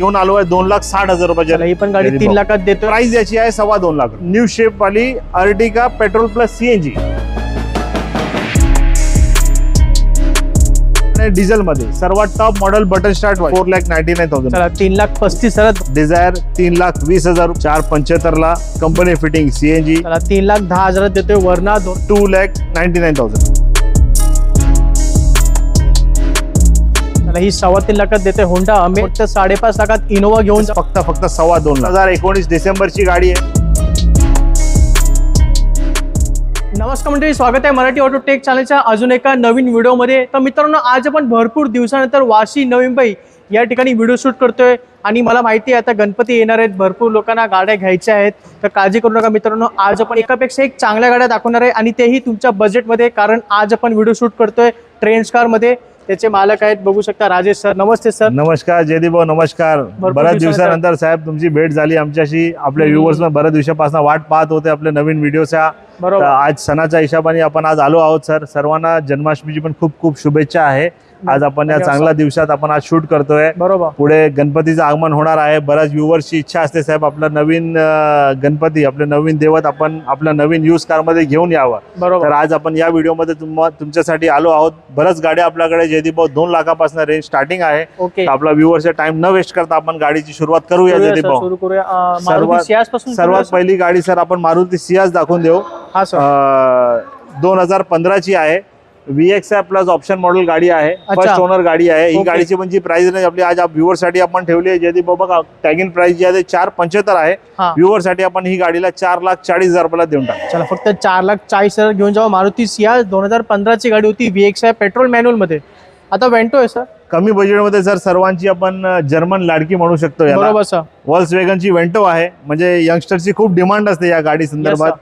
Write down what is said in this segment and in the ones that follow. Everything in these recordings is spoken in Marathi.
घेऊन आलो आहे दोन लाख साठ हजार रुपयाच्या ही पण गाडी तीन लाखात देतो प्राइस याची आहे सव्वा दोन लाख न्यू शेप वाली Ertiga petrol plus CNG diesel मध्ये सर्वात top model button start four lakh ninety nine thousand चला तीन लाख पस्तीस हजार. डिझायर तीन लाख वीस हजार. चार पंच्याहत्तर ला कंपनी फिटिंग सीएनजी चला तीन लाख दहा हजारात देतोय Verna two lakh ninety nine thousand ही सव्वा तीन लाखात देतोय होंडा अमे फक्त साडेपाच लाखात इनोवा घेऊन. फक्त फक्त सव्वा दोन लाख. हजार एकोणीस डिसेंबरची गाडी आहे. नमस्कार मंडळी स्वागत आहे मराठी ऑटो टेक चॅनलच्या अजून एका नवीन व्हिडिओमध्ये. तर मित्रांनो आज आपण भरपूर दिवसानंतर वाशी नवी मुंबई या ठिकाणी व्हिडिओ शूट करतोय. आणि मला माहिती आहे आता गणपती येणार आहेत. भरपूर लोकांना गाड्या घ्यायच्या आहेत. तर काळजी करू नका मित्रांनो. आज आपण एकापेक्षा एक चांगल्या गाड्या दाखवणार आहे आणि तेही तुमच्या बजेटमध्ये कारण आज आपण व्हिडिओ शूट करतोय ट्रेंड्स कारमध्ये. त्याचे मालक आहेत. बघू शकता राजेश सर. नमस्ते सर. नमस्कार जयदीप भाऊ नमस्कार. बऱ्याच दिवसानंतर. साहेब तुमची भेट झाली. आमच्याशी आपल्या. व्ह्युअर्स बऱ्याच दिवसापासून वाट पाहत होते आपल्या नवीन व्हिडिओच्या बरोबर. आज सणाच्या हिशोबाने आपण आज आलो आहोत सर. सर्वांना जन्माष्टमीची पण खूप खूप शुभेच्छा आहे. आज आपण या चांगल्या दिवसात आपण आज शूट करतोय. बरोबर. पुढे गणपतीचं आगमन होणार आहे. बऱ्याच व्ह्युअर्सची इच्छा असते साहेब. आपला नवीन गणपती आपले नवीन देवत आपण आपल्या नवीन यूज कारमध्ये घेऊन यावं. तर बरोबर आज आपण या व्हिडिओमध्ये तुम तुमच्यासाठी आलो आहोत. बऱ्याच गाड्या आपल्याकडे जयदीप भाऊ दोन लाखापासून रेंज स्टार्टिंग आहे. आपला व्ह्युअरचा टाइम न वेस्ट करता आपण गाडीची सुरुवात करूया जयदीप भाऊ सर्वात- सर्वात पहिली गाडी सर आपण मारुती सियाज दाखवून देऊ. हा सर. दोन हजार पंधराची आहे. V X plus option model गाडी आहे. फर्स्ट ओनर गाडी आहे. ही. गाडीची म्हणजे प्राइस नाही आपली आज व्ह्युअरसाठी आपण ठेवली आहे बघा टॅगिन प्राइस जी आहे चार पंच्याहत्तर आहे. व्ह्युअरसाठी आपण ही गाडीला चार लाख चाळीस हजार रुपयाला देऊन टाकू. चला फक्त चार लाख चाळीस हजार घेऊन जावा मारुती सियाज दोन हजार पंधराची गाडी होती व्ही एक्स आहे पेट्रोल मॅन्युअलमध्ये. आता वेंटो आहे सर कमी बजेटमध्ये सर सर्वांची आपण जर्मन लाडकी म्हणू शकतो याला. वॉल्स वेगनची वेंटो आहे. म्हणजे यंगस्टरची खूप डिमांड असते या गाडी संदर्भात.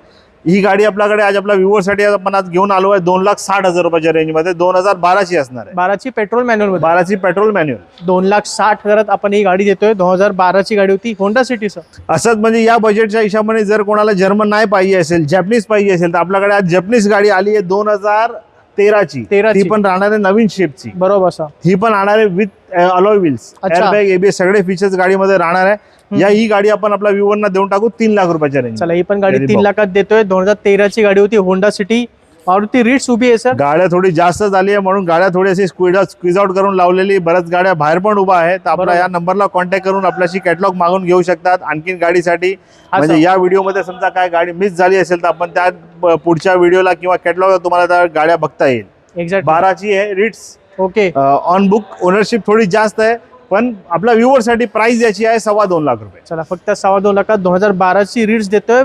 ही गाडी आपल्याकडे आज आपल्या व्ह्युअरसाठी आज आपण आज घेऊन आलो आहे. दोन लाख साठ हजार रुपयाच्या रेंजमध्ये दोन हजार बाराची असणार आहे. बाराची पेट्रोल मॅन्युअल बाराची पेट्रोल मॅन्युअल दोन लाख साठ हजारात आपण ही गाडी देतोय. दोन हजार बाराची गाडी होती होंडा सिटी सर असंच म्हणजे या बजेटच्या हिशोबाने जर कोणाला जर्मन नाही पाहिजे असेल जॅपनीज पाहिजे असेल तर आपल्याकडे आज जपनीज गाडी आली आहे दोन हजार तेराची. तेराची. ती पण राहणार आहे नवीन शेपची बरोबर सर ही पण राहणार आहे with alloy wheels. Airbag ABS सगळे फीचर्स गाडीमध्ये राहणार आहे. या ही गाडी आपण आपल्या व्ह्युअरना देऊन टाकू तीन लाख रुपयाच्या रेंज चला ही पण गाडी तीन. लाखात देतोय. दोन हजार तेराची गाडी होती होंडा सिटी मारुती रिट्स उभी आहे सर गाड्या थोडी जास्त झाली आहे म्हणून गाड्या थोडी अशी स्क्विड स्क्विज आउट करून लावलेली. बऱ्याच गाड्या बाहेर पण उभा आहे तर आपला बरोबर. या नंबरला कॉन्टॅक्ट करून आपल्याशी कॅटलॉग मागून घेऊ शकतात आणखीन गाडीसाठी. म्हणजे. या व्हिडिओमध्ये समजा काय गाडी मिस झाली असेल तर आपण त्या पुढच्या व्हिडिओला किंवा कॅटलॉग तुम्हाला त्या गाड्या बघता येईल. एक्झॅक्ट बाराची आहे Ritz okay on book ownership थोडी जास्त आहे पण आपल्या व्ह्युअरसाठी प्राइस याची आहे सव्वा दोन लाख रुपये. चला फक्त सव्वा दोन लाखात दोन हजार बाराची रिट्स देतोय.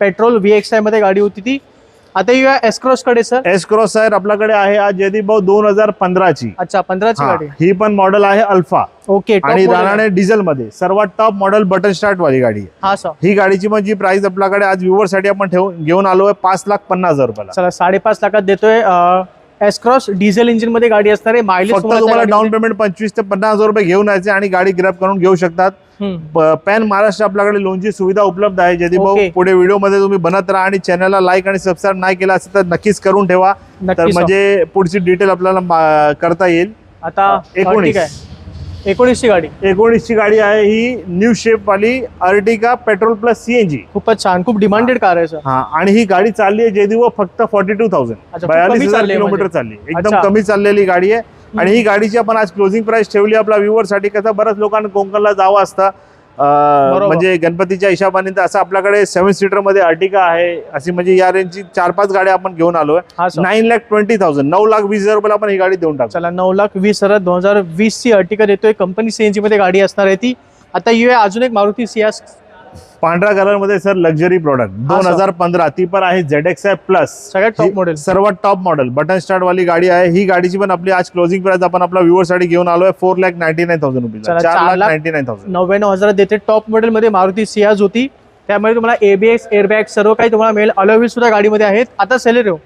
पेट्रोल व्ही एक्स आयमध्ये गाडी होती ती. आता येऊया एसक्रॉसकडे सर एस क्रॉस सर आपल्याकडे आहे आज जयदीप भाऊ दोन हजार पंधराची. अच्छा पंधराची गाडी. ही पण मॉडेल आहे अल्फा ओके आणि. आहे. डिझेल मध्ये सर्वात टॉप मॉडेल बटन स्टार्ट वाली गाडी आहे. हा सर ही गाडीची म्हणजे प्राइस आपल्याकडे आज व्ह्युअरसाठी आपण ठेवून घेऊन आलो आहे पाच लाख पन्नास हजार रुपयाला. चला साडेपाच लाखात देतोय एसक्रॉस डिझेल इंजिनमध्ये गाडी असणार आहे मायलेज फक्त तुम्हाला डाऊन पेमेंट पंचवीस ते पन्नास हजार रुपये घेऊन यायचे आणि गाडी ग्रॅप करून घेऊ शकतात. पॅन महाराष्ट्र आपल्याकडे लोनची सुविधा उपलब्ध आहे. जयदीप भाऊ. पुढे व्हिडिओमध्ये तुम्ही बनत राहा आणि चॅनलला लाईक आणि सबस्क्राईब नाही केला असेल तर नक्कीच करून ठेवा. तर. म्हणजे पुढची डिटेल आपल्याला करता येईल. आता एकोणीस. एकोणीसची गाडी. एकोणीसची गाडी आहे ही न्यू शेप वाली अर्टिका पेट्रोल प्लस सीएनजी. खूपच छान खूप डिमांडेड कार आहे सर हा आणि ही गाडी चालली आहे जयदीप भाऊ फक्त फॉर्टी टू थाउजंड बयालीस हजार किलोमीटर म्हणजे. चालली एकदम. कमी चाललेली गाडी आहे. आणि ही गाडीची आपण आज क्लोजिंग प्राइस ठेवली आपल्या व्ह्युअरसाठी कसं बऱ्याच लोकांना कोकणला जावं असतं. म्हणजे गणपतीच्या हिशोबाने तर असं आपल्याकडे सेव्हन सीटरमध्ये अर्टिका आहे. अशी म्हणजे या रेंजची चार पाच गाड्या आपण घेऊन आलोय. हा sir nine lakh twenty thousand नऊ लाख वीस हजार रुपयाला आपण ही गाडी देऊन टाकू. चला नऊ लाख वीस हजार. दोन हजार वीस ची अर्टिका देतोय. कंपनी सीएनजी मध्ये गाडी असणार आहे ती. आता येऊया अजून एक मारुती सियास पांढऱ्या कलरमध्ये सर लक्झरी प्रोडक्ट दोन. हजार पंधरा ती पण आहे झेड एक्स आय प्लस सगळ्यात टॉप मॉडेल सर्वात टॉप मॉडेल बटन स्टार्ट वाली गाडी आहे. ही गाडीची पण आपली आज क्लोजिंग प्राइस आपण आपल्या व्ह्युअरसाठी घेऊन आलोय. Four lakh ninety nine thousand rupees चार लाख नाईन्टी नाईन थाउजंड नव्याण्णव हजारात देते. टॉप मॉडेल मध्ये मारुती सियाज होती त्यामुळे तुम्हाला एबीएक्स एअरबॅग सर्व काही तुम्हाला मिळेल. अलॉव्हिल सुद्धा गाडीमध्ये आहेत. आता सेलेरो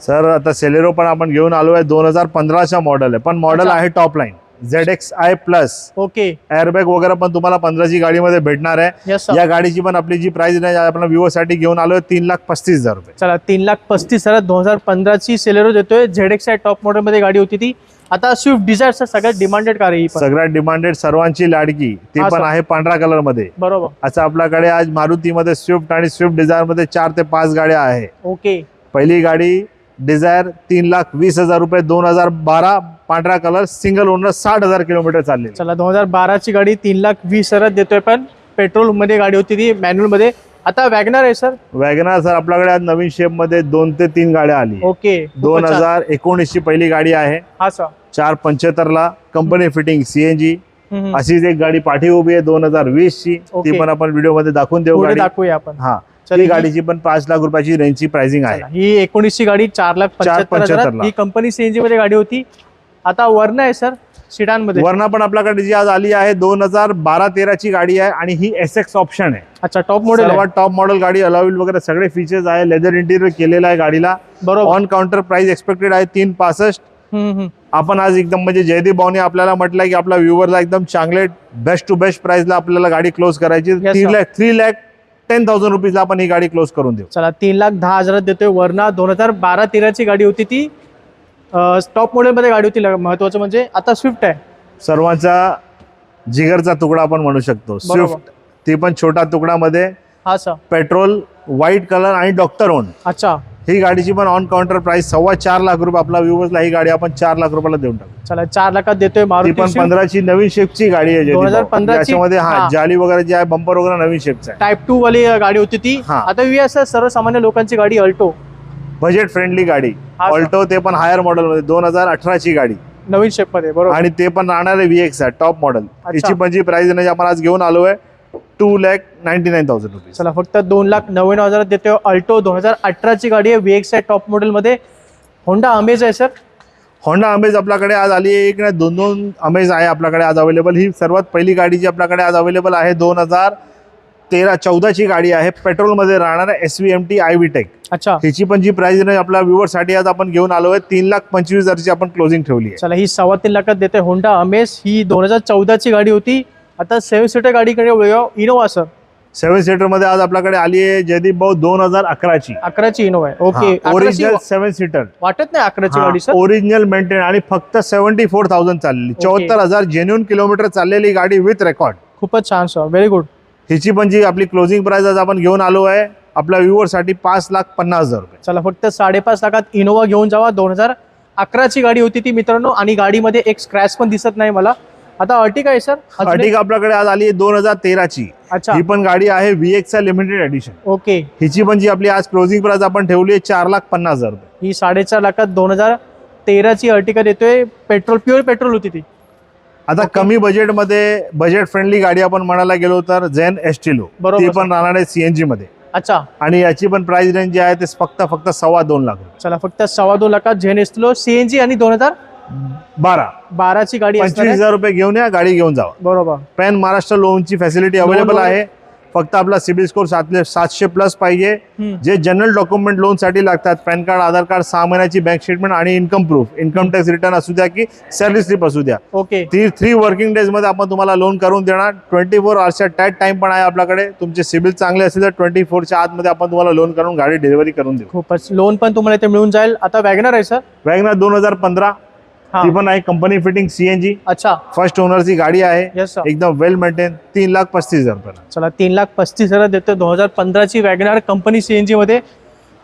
सर आता सेलेरो पण आपण घेऊन आलोय. दोन हजार पंधराचा मॉडेल आहे. पण मॉडेल. आहे top line Z X I plus okay airbag वगैरे पण तुम्हाला पंधराची गाडीमध्ये भेटणार आहे. या गाडीची पण आपली जी प्राइस आहे आपण व्ह्युअरसाठी घेऊन आलोय तीन लाख पस्तीस हजार रुपये. चला तीन लाख पस्तीस हजार दोन हजार पंधराची सेलेरो देतोय. झेड एक्स आय टॉप मॉडेलमध्ये गाडी होती ती. आता स्विफ्ट डिझायरचा सगळ्यात डिमांडेड कार आहे ही सगळ्यात डिमांडेड सर्वांची लाडकी. ती पण. आहे पांढऱ्या कलरमध्ये. बरोबर. असं आपल्याकडे आज मारुतीमध्ये स्विफ्ट आणि स्विफ्ट डिझायरमध्ये चार ते पाच गाड्या आहे. ओके पहिली गाडी डिझायर तीन लाख वीस हजार रुपये दोन हजार बारा पांढरा कलर सिंगल ओनर साठ हजार किलोमीटर चालले चला दोन हजार बाराची गाडी तीन लाख वीस हजारात देतोय पण पेट्रोलमध्ये गाडी होती ती मॅन्युअलमध्ये. आता वॅगनर आहे सर वॅगनार सर आपल्याकडे आज नवीन शेपमध्ये दोन ते तीन गाड्या आली. ओके दोन. हजार एकोणीस ची पहिली गाडी आहे. हा सर चार पंच्याहत्तर ला कंपनी फिटिंग सीएनजी. अशीच एक गाडी पाठी उभी आहे दोन हजार वीस ची. ती पण आपण व्हिडिओमध्ये दाखवून देऊ गाडी. दाखवूया आपण. हा. ही- गाडीची पण पाच लाख रुपयाची रेंजची प्राइसिंग आहे. ही एकोणीसची गाडी चार लाख पंच्याहत्तर हजारात. 75 ला. ही कंपनी सीएनजी मध्ये गाडी होती. आता वर्ण आहे सर सिडानमध्ये वरना पण आपल्याकडे जी आज आली आहे दोन हजार बारा तेराची गाडी आहे आणि ही एस एक्स ऑप्शन आहे. अच्छा टॉप मॉडेल सर्वात टॉप मॉडेल गाडी अलाउल वगैरे सगळे फीचर्स आहे. लेदर इंटिरियर केलेलं आहे गाडीला. बरोबर. ऑन काउंटर प्राइस एक्सपेक्टेड आहे तीन पासष्ट. आपण आज एकदम म्हणजे जयदीप भाऊने आपल्याला म्हटलंय की आपल्या व्ह्युअरला एकदम चांगले बेस्ट टू बेस्ट प्राइसला आपल्याला गाडी क्लोज करायची. Sir. Lakh three lakh ten thousand रुपीजला आपण ही गाडी क्लोज करून देऊ. चला तीन लाख दहा हजारात देतोय वरना दोन हजार बारा तेराची गाडी होती ती. टॉप मॉडेलमध्ये गाडी होती महत्वाचं म्हणजे आता स्विफ्ट आहे. सर्वांचा जिगरचा तुकडा आपण म्हणू शकतो. स्विफ्ट ती पण छोटा तुकडामध्ये हा सर पेट्रोल व्हाईट कलर आणि डॉक्टर ओन अच्छा. ही गाडीची पण ऑन काउंटर प्राइस सव्वा चार लाख रुपये. आपला व्ह्युअर्सला ही गाडी आपण चार लाख रुपयाला देऊन टाकू. चला चार लाखात देतोय मारुती पण पंधराची नवीन शेपची गाडी आहे जयदीप भाऊ. 2015 ची? याच्यामध्ये हा. जाली वगैरे जे आहे बंपर वगैरे नवीन शेपचा टाईप टू वाली गाडी होती ती. आता सर्वसामान्य लोकांची गाडी अल्टो बजेट फ्रेंडली गाडी. हा. ऑल्टो ते पण हायर मॉडेल मध्ये दोन हजार अठराची गाडी. नवीन शेपमध्ये बरोबर. आणि ते पण राहणार आहे व्हीएक्स आहे टॉप मॉडेल. याची पण जी प्राइस आहे आपण आज घेऊन आलोय two lakh ninety nine thousand rupees चला फक्त दोन लाख नव्याण्णव हजारात देतोय अल्टो दोन हजार अठराची गाडी आहे वी एक्स आहे टॉप मॉडेलमध्ये होंडा अमेज आहे सर होंडा अमेज आपल्याकडे आज आली आहे एक नाही दोन दोन अमेज आहे आपल्याकडे आज अवेलेबल ही सर्वात पहिली गाडी जी आपल्याकडे आज अवेलेबल आहे दोन हजार तेरा चौदाची गाडी आहे. पेट्रोलमध्ये राहणार S V M T I V tech अच्छा. हिची पण जी प्राइस आपल्या व्ह्युअरसाठी आज आपण घेऊन आलो आहे. तीन लाख पंचवीस हजारची आपण क्लोजिंग ठेवली आहे. चला ही सव्वा तीन लाखात देते होंडा अमेज ही दोन हजार चौदाची गाडी होती. आता सेव्हन सीटर गाडीकडे वळूया. इनोवा सर सेव्हन सीटरमध्ये आज आपल्याकडे आली आहे जयदीप भाऊ दोन हजार अकराची. अकराची इनोवा आहे. ओके ओरिजिनल सेव्हन सीटर वाटत नाही अकराची गाडी सर ओरिजिनल मेंटेन आणि फक्त सेव्हन्टी फोर थाउजंड चाललेली चौहत्तर हजार जेन्युन किलोमीटर चाललेली गाडी विथ रेकॉर्ड खूपच छान सर व्हेरी गुड हिची पण जी आपली क्लोजिंग प्राइस आज आपण घेऊन आलो आहे आपल्या व्ह्युअरसाठी पाच लाख पन्नास हजार रुपये. चला फक्त साडेपाच लाखात इनोवा घेऊन जावा. दोन हजार अकराची गाडी होती ती मित्रांनो आणि गाडीमध्ये एक स्क्रॅच पण दिसत नाही मला. आता अर्टिका आहे सर अजून एक- अर्टिगा आपल्याकडे आज आली आहे दोन हजार तेराची. अच्छा. ही पण गाडी आहे व्हीएक्स लिमिटेड एडिशन ओके. हिची पण जी आपली आज क्लोजिंग प्राइस आपण ठेवली आहे चार लाख पन्नास हजार रुपये. ही साडेचार लाखात दोन हजार तेराची अर्टिका देतोय? पेट्रोल प्युअर पेट्रोल होती ती. आता. कमी बजेटमध्ये बजेट फ्रेंडली गाडी आपण म्हणायला गेलो तर झेन एस्टिलो बरोबर, ती. पण राहणार आहे सीएनजी मध्ये अच्छा. आणि याची पण प्राइस रेंज जी आहे ते फक्त फक्त सव्वा दोन लाख चला फक्त सव्वा दोन लाखात झेन एसलो सीएनजी आणि दोन हजार बारा. बाराची गाडी पंचवीस. हजार रुपये घेऊन या गाडी घेऊन जावा. बरोबर. पॅन महाराष्ट्र लोनची फॅसिलिटी अवेलेबल आहे. फक्त आपला सिबिल स्कोर सातले सातशे प्लस पाहिजे. जे जनरल डॉक्युमेंट लोनसाठी लागतात पॅन कार्ड आधार कार्ड सहा महिन्याची बँक स्टेटमेंट आणि income proof income tax return असू द्या की सॅलरी स्लिप असू द्या. ओके ती थ्री वर्किंग डेजमध्ये आपण तुम्हाला लोन करून देणार. ट्वेंटी फोर आवर्सच्या टॅट टाइम पण आहे आपल्याकडे. तुमचे सिबिल चांगले असेल तर ट्वेंटी फोरच्या आतमध्ये आपण तुम्हाला लोन करून गाडी डिलिव्हरी करून देऊ. खूपच. लोन पण तुम्हाला इथे मिळून जाईल. आता वॅगनर आहे सर वॅगनर दोन हजार पंधरा. ती पण आहे. कंपनी फिटिंग सीएनजी अच्छा. फर्स्ट ओनरची गाडी आहे. एकदम वेल मेंटेन तीन लाख पस्तीस हजार चला तीन लाख पस्तीस हजार देतो दोन हजार पंधराची वॅगनार कंपनी सीएनजी मध्ये.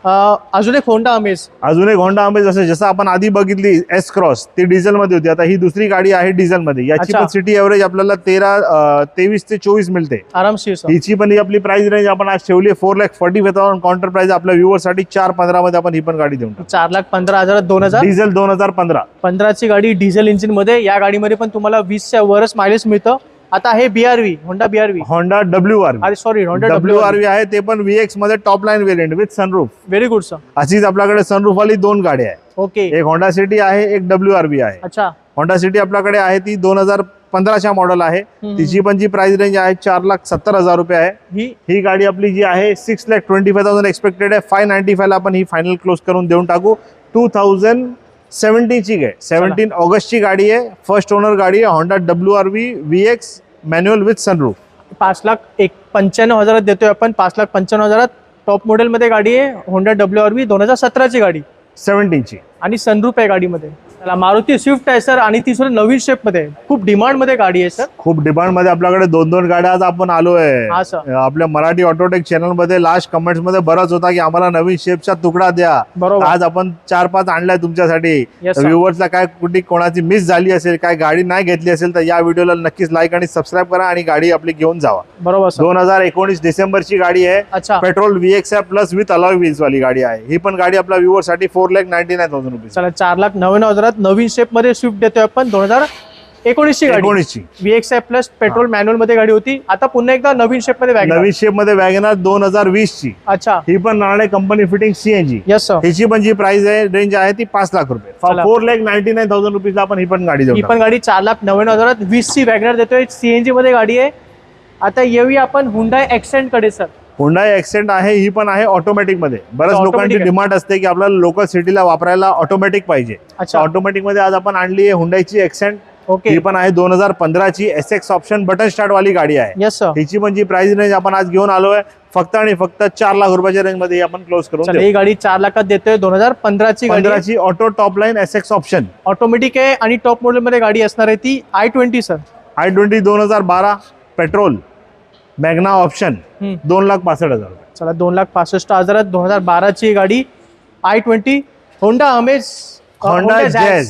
अजून एक होंडा अमेज अजून एक होंडा अमेज जसं जसं आपण आधी बघितली एस क्रॉस ती डिझेल मध्ये होती. आता ही दुसरी गाडी आहे डिझेल मध्ये याची. पण सिटी एव्हरेज आपल्याला तेरा तेवीस ते चोवीस मिळते. आरामशीर हिची पण ही आपली प्राइस रेंज आपण आज ठेवली four lakh forty five thousand counter price आपल्या व्ह्युअरसाठी चार पंधरा मध्ये आपण ही पण गाडी देऊन चार लाख पंधरा हजारात दोन हजार? डिझेल दोन हजार पंधरा. पंधराची गाडी डिझेल इंजिनमध्ये या गाडीमध्ये पण तुम्हाला वीसच्या वरच मायलेज मिळतं. आता हे BRV Honda BRV Honda W R अरे sorry Honda W R V आहे ते पण व्हीएक्समध्ये top line variant with sunroof very good sir अशीच आपल्याकडे सनरूफ वाली दोन गाड्या आहे. ओके एक होंडा सिटी आहे एक डब्ल्यू आर व्ही आहे. अच्छा. होंडा सिटी आपल्याकडे आहे ती दोन हजार पंधराच्या मॉडेल आहे. तिची पण जी प्राइस रेंज आहे चार लाख सत्तर हजार रुपये आहे. ही? ही गाडी आपली जी आहे six lakh twenty five thousand expected आहे. फाय नाईन्टी फायला आपण ही फायनल क्लोज करून देऊन टाकू. टू थाउजंड सेव्हन्टीनची आहे सेव्हन्टीन ऑगस्टची गाडी आहे. फर्स्ट ओनर गाडी आहे. Honda W R V V X manual with sunroof पाच लाख एक पंच्याण्णव हजारात देतोय आपण. पाच लाख पंच्याण्णव हजारात टॉप मॉडेलमध्ये गाडी आहे. होंडा डब्ल्यू आर व्ही दोन हजार सतराची गाडी. सेव्हन्टीनची आणि सनरूप आहे गाडीमध्ये. चला मारुती स्विफ्ट आहे सर आणि ती सुद्धा नवीन शेपमध्ये आहे. खूप डिमांडमध्ये गाडी आहे सर खूप डिमांडमध्ये आपल्याकडे दोन दोन गाड्या आज आपण आलो हा, आहे. आपल्या मराठी ऑटोटेक चॅनलमध्ये लास्ट कमेंट्समध्ये बराच होता की आम्हाला नवीन शेपचा तुकडा द्या. बरोबर. आज आपण चार पाच आणलाय तुमच्यासाठी. Yes, sir. व्ह्युअर्सला काय कुठे कोणाची मिस झाली असेल काय गाडी नाही घेतली असेल तर या व्हिडिओला नक्कीच लाईक आणि सबस्क्राईब करा आणि गाडी आपली घेऊन जावा. बरोबर सर दोन हजार एकोणीस डिसेंबरची गाडी आहे. अच्छा. Petrol VX plus with alloy wheels वाली गाडी आहे. ही पण गाडी आपल्या व्ह्युअरसाठी four lakh ninety nine thousand rupees चला चार लाख नव्याण्णव हजारात नवीन शेपमध्ये स्विफ्ट देतोय आपण. दोन हजार एकोणीसची गाडी. एकोणीसची. एक्स आय प्लस पेट्रोल मॅन्युअलमध्ये गाडी होती. आता पुन्हा एकदा नवीन शेपमध्ये वॅगन नवीन शेपमध्ये वॅगनार दोन हजार वीस ची अच्छा. ही पण राहणे company fitting CNG yes sir हिची पण जी प्राइस आहे रेंज आहे ती पाच लाख रुपये. चला. Four lakh ninety nine thousand रुपीजला आपण ही पण गाडी ही देऊ पण गाडी चार लाख नव्याण्णव हजारात वीस ची वॅगनर देतोय सीएनजी मध्ये गाडी आहे. आता येऊया आपण हुंडाय एक्सेंटकडे सर होंडा एक्सेंट आहे ही पण आहे ऑटोमॅटिकमध्ये बऱ्याच अच्छा, लोकांची automatic आहे. डिमांड असते की आपल्याला लोकल सिटीला वापरायला ऑटोमॅटिक पाहिजे. अच्छा. ऑटोमॅटिकमध्ये आज आपण आणली आहे हुंडाईची एक्सेंट ओके ही पण आहे दोन हजार पंधराची S X option button start वाली गाडी आहे. यस सर हिची पण जी प्राइस रेंज आपण आज घेऊन आलोय फक्त आणि फक्त चार लाख रुपयाच्या रेंजमध्ये ही आपण क्लोज करून चला देऊ. ही गाडी चार लाखात देतोय दोन हजार पंधराची गाडी. पंधराची auto top line S X option automatic आहे आणि टॉप मॉडेल मध्ये गाडी असणार आहे ती I twenty sir I twenty दोन हजार बारा पेट्रोल मॅग्ना ऑप्शन. दोन लाख पासष्ट हजार. चला दोन लाख पासष्ट हजारात दोन हजार बाराची गाडी I twenty Honda Amaze Honda Jazz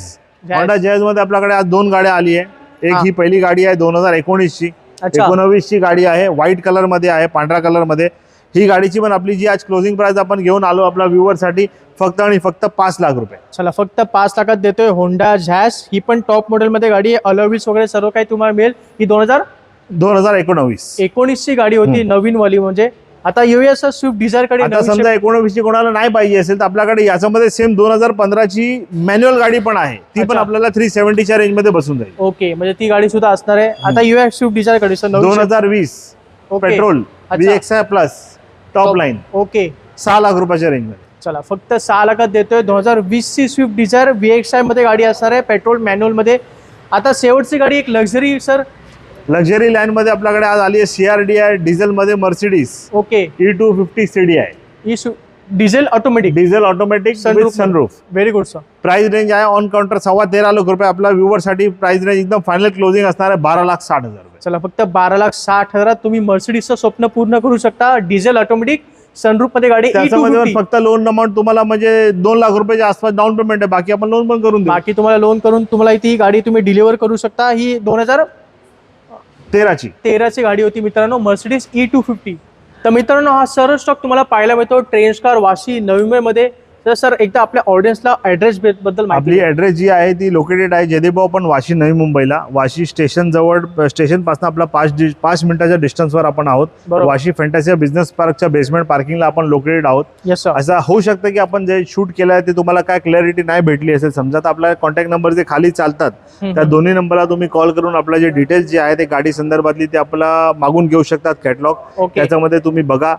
Honda जॅजमध्ये आपल्याकडे आज दोन गाड्या आली आहे. एक हा. पहिली गाडी आहे दोन हजार एकोणीस ची एकोणवीस ची गाडी आहे व्हाईट कलरमध्ये आहे पांढऱ्या कलरमध्ये. ही गाडीची पण आपली जी आज क्लोजिंग प्राइस आपण घेऊन आलो आपल्या व्ह्युअरसाठी फक्त आणि फक्त पाच लाख रुपये. चला फक्त पाच लाखात देतोय होंडा झॅस ही पण टॉप मॉडेल मध्ये गाडी आहे. अलॉविस वगैरे सर्व काही तुम्हाला मिळेल. ही दोन हजार दोन हजार एकोणवीस. एकोणीसची गाडी होती. नवीन वाली म्हणजे आता सर स्विफ्ट डिझायरकडे आता समजा shape- एकोणवीस ची कोणाला नाही पाहिजे असेल तर आपल्याकडे याच्यामध्ये सेम दोन हजार पंधराची मॅन्युअल गाडी पण आहे. ती पण. आपल्याला थ्री सेव्हन्टीच्या रेंजमध्ये बसून जाईल. ओके म्हणजे ती गाडी सुद्धा असणार आहे. आता येऊया स्विफ्ट डिझायरकडे दोन हजार वीस. Petrol plus top line okay. सहा लाख रुपयाच्या रेंजमध्ये. चला फक्त सहा लाखात देतोय. दोन हजार वीस ची स्विफ्ट डिझायर व्ही एक्स आयमध्ये गाडी असणार आहे पेट्रोल मॅन्युअलमध्ये. आता शेवटची गाडी एक लक्झरी सर लक्झरी लाईन मध्ये आपल्याकडे आज आली आहे सीआरडी आहे डिझेल मध्ये Mercedes okay. E two fifty CD आहे ही diesel automatic diesel automatic Sunroof sunroof very good sir price range आहे ऑन काउंटर सव्वा तेरा लाख रुपये. आपल्या व्ह्युअरसाठी प्राइस रेंज एकदम फायनल क्लोजिंग असणार आहे बारा लाख साठ हजार रुपये. चला फक्त बारा लाख साठ हजारात तुम्ही मर्सिडीजचं स्वप्न पूर्ण करू शकता. डिझेल ऑटोमॅटिक सनरूफमध्ये गाडी E त्याच्यामध्ये पण 250. फक्त लोन अमाऊंट तुम्हाला म्हणजे दोन लाख रुपयाच्या आसपास डाऊन पेमेंट आहे. बाकी आपण लोन पण करून बाकी तुम्हाला लोन करून तुम्हाला ती गाडी तुम्ही डिलिव्हर करू शकता. ही दोन हजार तेराची. तेराची गाडी होती मित्रांनो मर्सिडीज ई टू फिफ्टी तर मित्रांनो हा सर्व स्टॉक तुम्हाला पाहायला मिळतो. ट्रेन्स कार वाशी नवी मुंबईमध्ये तर सर एकदा आपल्या ऑडियन्सला ऍड्रेस बद्दल आपली. ऍड्रेस जी आहे ती लोकेटेड आहे जयदेभाऊ पण वाशी नवी मुंबईला. वाशी स्टेशन जवळ स्टेशनपासून आपला पाच पाच मिनिटाच्या डिस्टन्सवर आपण आहोत. वाशी फॅन्टॅसिया बिझनेस पार्कच्या बेसमेंट पार्किंगला आपण लोकेटेड आहोत. असं होऊ शकतं की आपण जे शूट केलं आहे ते तुम्हाला काय क्लॅरिटी नाही भेटली असेल. समजा तर आपल्या कॉन्टॅक्ट नंबर जे खाली चालतात त्या दोन्ही नंबरला तुम्ही कॉल करून आपल्या जे डिटेल्स जे आहे ते गाडी संदर्भातली ते आपला मागून घेऊ शकतात कॅटलॉग त्याच्यामध्ये तुम्ही बघा.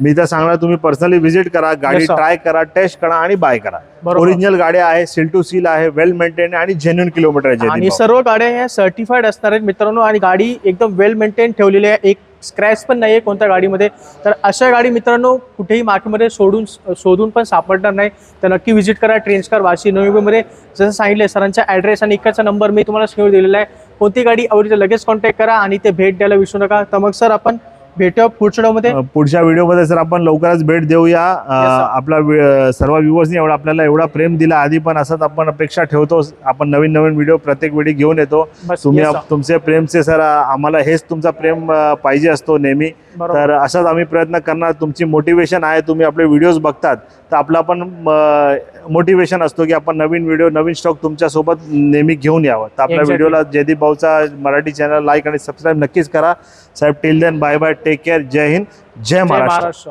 मी तर सांगणार तुम्ही पर्सनली व्हिजिट करा गाडी. ट्राय करा टेस्ट करा आणि बाय करा. ओरिजिनल गाड्या आहे सील टू सील आहे वेल मेंटेन आणि जेन्युन किलोमीटर आहे आणि सर्व गाड्या ह्या सर्टिफाईड असणार आहेत मित्रांनो आणि गाडी एकदम वेल मेंटेन ठेवलेली आहे. एक स्क्रॅच पण नाहीये कोणत्या गाडीमध्ये. तर अशा गाडी मित्रांनो कुठेही मार्केटमध्ये सोडून शोधून पण सापडणार नाही. तर नक्की व्हिजिट करा ट्रेंड्स कार वाशी नोव्हेंबरमध्ये जसं सांगितलं सरांचा ॲड्रेस आणि इकडचा नंबर मी तुम्हाला स्क्रीनवर दिलेला आहे. कोणती गाडी आवडली तर लगेच कॉन्टॅक्ट करा आणि ते भेट द्यायला विसरू नका. तर मग सर आपण भेटूया पुढच्या अ, पुढच्या व्हिडिओमध्ये सर आपण लवकरच भेट देऊया. आपला सर्व व्ह्युअर्सनी एवढा आपल्याला एवढा प्रेम दिला. आधी पण असंच आपण अपेक्षा ठेवतो. आपण नवीन नवीन व्हिडिओ प्रत्येक वेळी घेऊन येतो. तुम्ही. तुमचे प्रेमचे सर आम्हाला हेच तुमचा प्रेम पाहिजे असतो नेहमी. तर असाच आम्ही प्रयत्न करणार. तुमची मोटिवेशन आहे तुम्ही आपले व्हिडिओज बघतात तर आपला पण मोटिवेशन असतो की आपण नवीन व्हिडिओ नवीन स्टॉक तुमच्यासोबत नेहमी घेऊन यावं. तर आपल्या. व्हिडिओला जयदीप भाऊचा मराठी चॅनल लाईक आणि सबस्क्राईब नक्कीच करा. साहेब till then bye bye take care जय हिंद जय महाराष्ट्र.